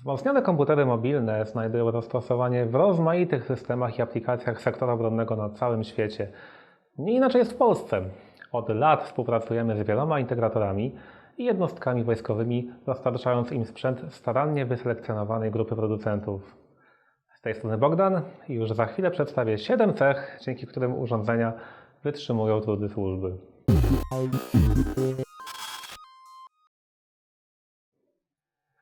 Wzmocnione komputery mobilne znajdują zastosowanie w rozmaitych systemach i aplikacjach sektora obronnego na całym świecie. Nie inaczej jest w Polsce. Od lat współpracujemy z wieloma integratorami i jednostkami wojskowymi, dostarczając im sprzęt starannie wyselekcjonowanej grupy producentów. Z tej strony Bogdan i już za chwilę przedstawię 7 cech, dzięki którym urządzenia wytrzymują trudy służby.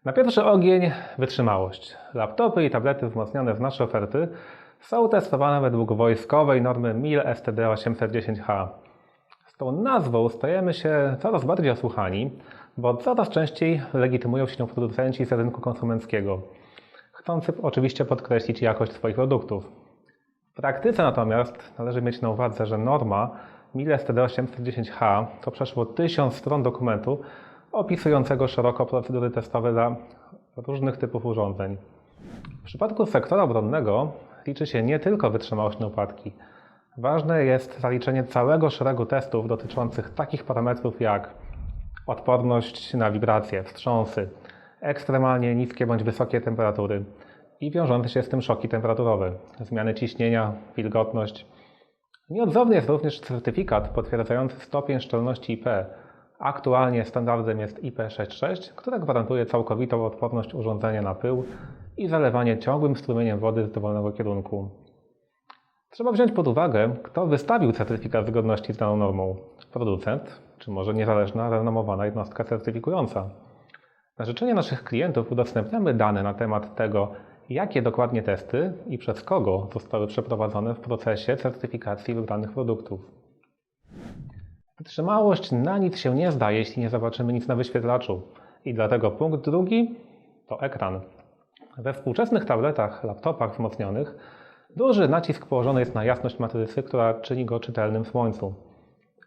Na pierwszy ogień wytrzymałość. Laptopy i tablety wzmocnione w nasze oferty są testowane według wojskowej normy MIL STD 810H. Z tą nazwą stajemy się coraz bardziej osłuchani, bo coraz częściej legitymują się nią producenci z rynku konsumenckiego, chcący oczywiście podkreślić jakość swoich produktów. W praktyce natomiast należy mieć na uwadze, że norma MIL STD 810H to przeszło 1000 stron dokumentu opisującego szeroko procedury testowe dla różnych typów urządzeń. W przypadku sektora obronnego liczy się nie tylko wytrzymałość na upadki. Ważne jest zaliczenie całego szeregu testów dotyczących takich parametrów jak odporność na wibracje, wstrząsy, ekstremalnie niskie bądź wysokie temperatury i wiążące się z tym szoki temperaturowe, zmiany ciśnienia, wilgotność. Nieodzowny jest również certyfikat potwierdzający stopień szczelności IP. Aktualnie standardem jest IP66, które gwarantuje całkowitą odporność urządzenia na pył i zalewanie ciągłym strumieniem wody z dowolnego kierunku. Trzeba wziąć pod uwagę, kto wystawił certyfikat zgodności z daną normą. Producent, czy może niezależna, renomowana jednostka certyfikująca. Na życzenie naszych klientów udostępniamy dane na temat tego, jakie dokładnie testy i przez kogo zostały przeprowadzone w procesie certyfikacji wybranych produktów. Wytrzymałość na nic się nie zda, jeśli nie zobaczymy nic na wyświetlaczu. I dlatego punkt drugi to ekran. We współczesnych tabletach, laptopach wzmocnionych duży nacisk położony jest na jasność matrycy, która czyni go czytelnym w słońcu.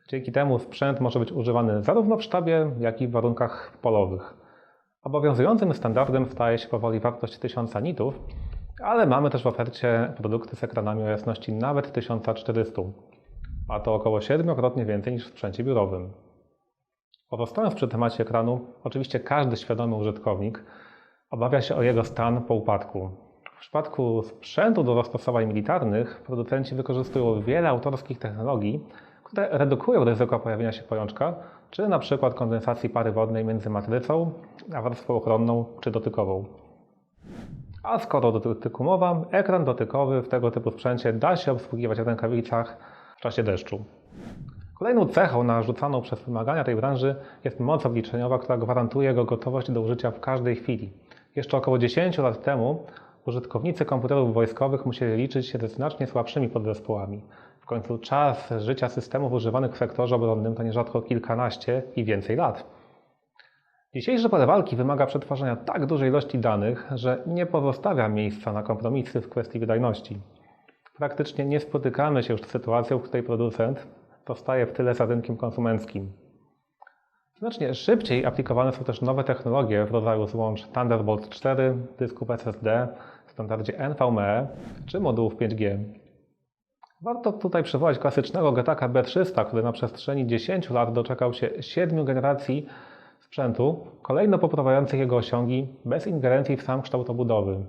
Dzięki temu sprzęt może być używany zarówno w sztabie, jak i w warunkach polowych. Obowiązującym standardem staje się powoli wartość 1000 nitów, ale mamy też w ofercie produkty z ekranami o jasności nawet 1400, a to około 7-krotnie więcej niż w sprzęcie biurowym. Pozostając przy temacie ekranu, oczywiście każdy świadomy użytkownik obawia się o jego stan po upadku. W przypadku sprzętu do zastosowań militarnych producenci wykorzystują wiele autorskich technologii, które redukują ryzyko pojawienia się pajączka, czy na przykład kondensacji pary wodnej między matrycą a warstwą ochronną czy dotykową. A skoro o dotyku mowa, ekran dotykowy w tego typu sprzęcie da się obsługiwać w rękawicach w czasie deszczu. Kolejną cechą narzucaną przez wymagania tej branży jest moc obliczeniowa, która gwarantuje jego gotowość do użycia w każdej chwili. Jeszcze około 10 lat temu użytkownicy komputerów wojskowych musieli liczyć się ze znacznie słabszymi podzespołami. W końcu czas życia systemów używanych w sektorze obronnym to nierzadko kilkanaście i więcej lat. Dzisiejsze pole walki wymaga przetwarzania tak dużej ilości danych, że nie pozostawia miejsca na kompromisy w kwestii wydajności. Praktycznie nie spotykamy się już z sytuacją, w której producent zostaje w tyle za rynkiem konsumenckim. Znacznie szybciej aplikowane są też nowe technologie w rodzaju złącz Thunderbolt 4, dysków SSD w standardzie NVMe czy modułów 5G. Warto tutaj przywołać klasycznego Getaka B300, który na przestrzeni 10 lat doczekał się 7 generacji sprzętu, kolejno poprawiających jego osiągi bez ingerencji w sam kształt obudowy.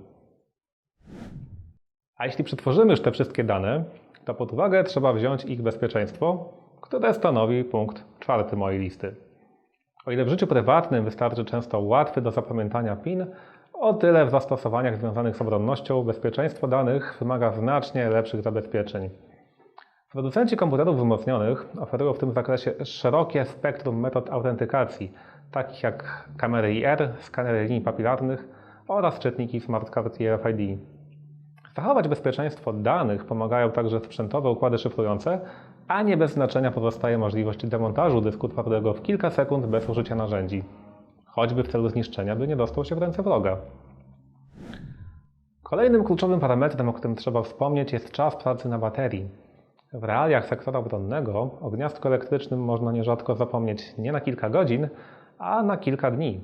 A jeśli przetworzymy już te wszystkie dane, to pod uwagę trzeba wziąć ich bezpieczeństwo, które stanowi punkt czwarty mojej listy. O ile w życiu prywatnym wystarczy często łatwy do zapamiętania PIN, o tyle w zastosowaniach związanych z obronnością bezpieczeństwo danych wymaga znacznie lepszych zabezpieczeń. Producenci komputerów wzmocnionych oferują w tym zakresie szerokie spektrum metod autentykacji, takich jak kamery IR, skanery linii papilarnych oraz czytniki Smart Card i RFID. Zachować bezpieczeństwo danych pomagają także sprzętowe układy szyfrujące, a nie bez znaczenia pozostaje możliwość demontażu dysku twardego w kilka sekund bez użycia narzędzi, choćby w celu zniszczenia, by nie dostał się w ręce wroga. Kolejnym kluczowym parametrem, o którym trzeba wspomnieć, jest czas pracy na baterii. W realiach sektora obronnego o gniazdku elektrycznym można nierzadko zapomnieć nie na kilka godzin, a na kilka dni.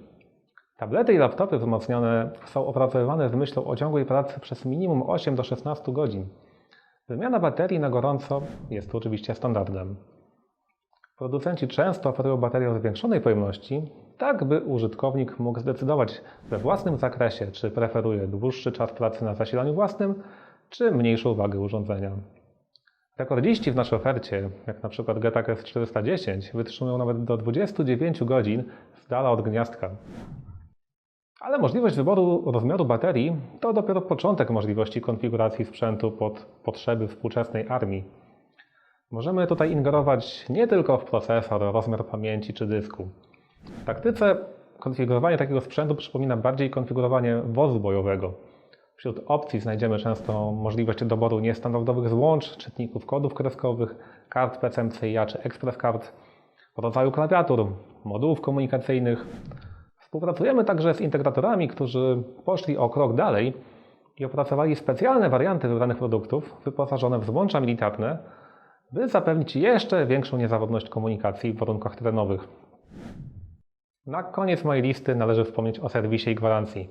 Tablety i laptopy wzmocnione są opracowywane z myślą o ciągłej pracy przez minimum 8 do 16 godzin. Wymiana baterii na gorąco jest tu oczywiście standardem. Producenci często oferują baterie o zwiększonej pojemności, tak by użytkownik mógł zdecydować we własnym zakresie, czy preferuje dłuższy czas pracy na zasilaniu własnym, czy mniejszą wagę urządzenia. Rekordziści w naszej ofercie, jak na przykład Getak S410, wytrzymują nawet do 29 godzin z dala od gniazdka. Ale możliwość wyboru rozmiaru baterii to dopiero początek możliwości konfiguracji sprzętu pod potrzeby współczesnej armii. Możemy tutaj ingerować nie tylko w procesor, rozmiar pamięci czy dysku. W praktyce konfigurowanie takiego sprzętu przypomina bardziej konfigurowanie wozu bojowego. Wśród opcji znajdziemy często możliwość doboru niestandardowych złącz, czytników kodów kreskowych, kart PCMCIA czy Express Card, rodzaju klawiatur, modułów komunikacyjnych. Współpracujemy także z integratorami, którzy poszli o krok dalej i opracowali specjalne warianty wybranych produktów wyposażone w złącza militarne, by zapewnić jeszcze większą niezawodność komunikacji w warunkach terenowych. Na koniec mojej listy należy wspomnieć o serwisie i gwarancji.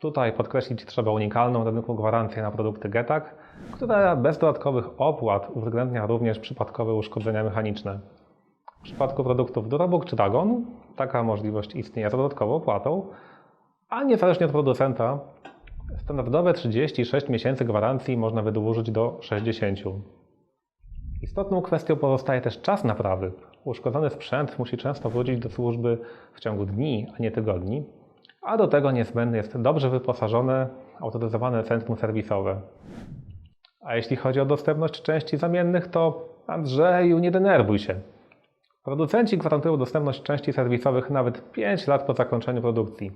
Tutaj podkreślić trzeba unikalną na rynku gwarancję na produkty Getak, która bez dodatkowych opłat uwzględnia również przypadkowe uszkodzenia mechaniczne. W przypadku produktów Durabuk czy Dagon taka możliwość istnieje z dodatkową opłatą, a niezależnie od producenta standardowe 36 miesięcy gwarancji można wydłużyć do 60. Istotną kwestią pozostaje też czas naprawy. Uszkodzony sprzęt musi często wrócić do służby w ciągu dni, a nie tygodni, a do tego niezbędne jest dobrze wyposażone, autoryzowane centrum serwisowe. A jeśli chodzi o dostępność części zamiennych, to Andrzeju, nie denerwuj się. Producenci gwarantują dostępność części serwisowych nawet 5 lat po zakończeniu produkcji.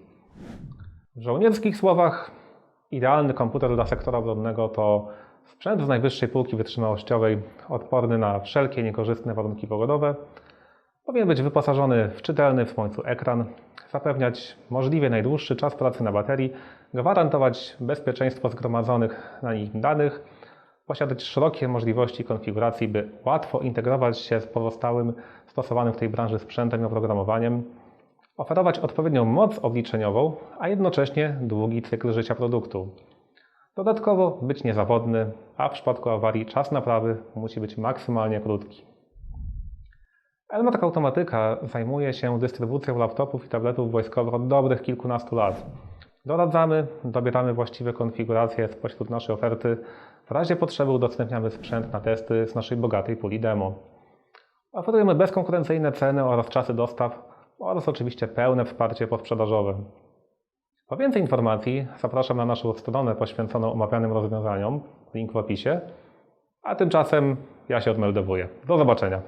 W żołnierskich słowach, idealny komputer dla sektora obronnego to sprzęt z najwyższej półki wytrzymałościowej, odporny na wszelkie niekorzystne warunki pogodowe. Powinien być wyposażony w czytelny w słońcu ekran, zapewniać możliwie najdłuższy czas pracy na baterii, gwarantować bezpieczeństwo zgromadzonych na nich danych, posiadać szerokie możliwości konfiguracji, by łatwo integrować się z pozostałym stosowanym w tej branży sprzętem i oprogramowaniem, oferować odpowiednią moc obliczeniową, a jednocześnie długi cykl życia produktu. Dodatkowo być niezawodny, a w przypadku awarii czas naprawy musi być maksymalnie krótki. Elmark Automatyka zajmuje się dystrybucją laptopów i tabletów wojskowych od dobrych kilkunastu lat. Doradzamy, dobieramy właściwe konfiguracje spośród naszej oferty. W razie potrzeby udostępniamy sprzęt na testy z naszej bogatej puli demo. Oferujemy bezkonkurencyjne ceny oraz czasy dostaw oraz oczywiście pełne wsparcie posprzedażowe. Po więcej informacji zapraszam na naszą stronę poświęconą omawianym rozwiązaniom, link w opisie. A tymczasem ja się odmeldowuję. Do zobaczenia.